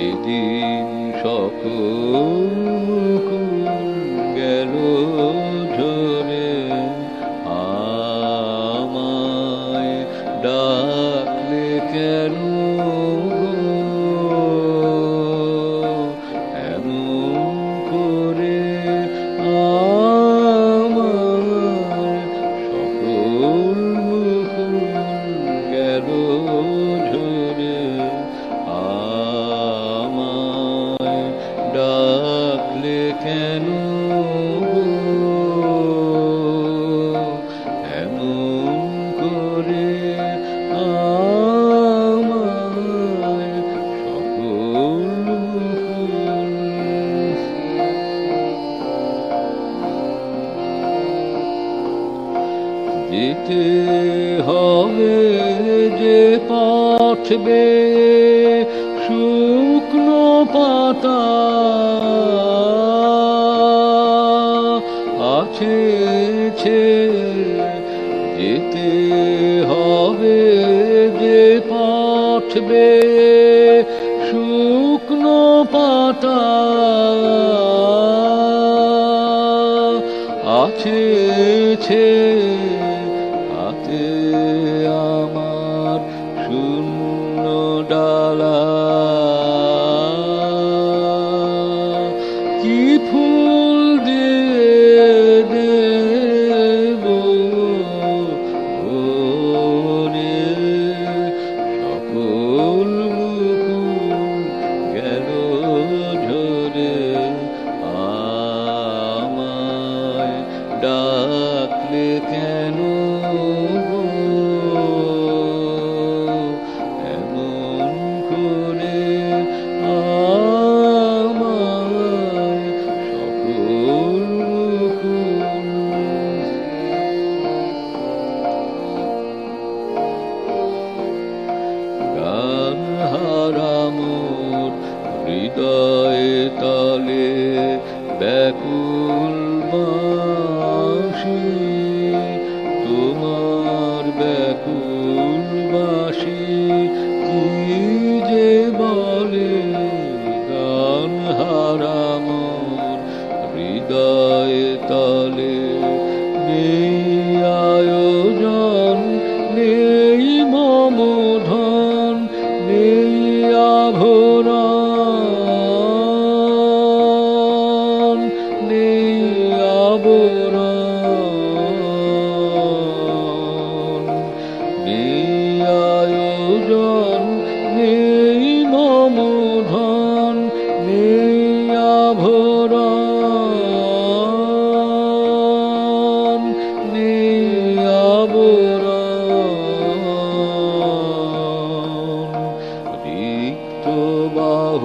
যেদিন সকল গেল ঝরে আমায় ডাকলে কেন? ডাকলে কেন এমন করে আমায় সকল যেতে হবে যে পথবে শুকনো পাতা আছে ছে যেতে হবে যে পাঠবে। শুকনো পাতা আছে আতে হৃদয়ে তলে ব্যাকুল বাসি, তোমার ব্যাকুল বাসি, কি যে বলে গান হারামোর হৃদয়ে তলে। নেই আয়োজন, নেই মমধন নেই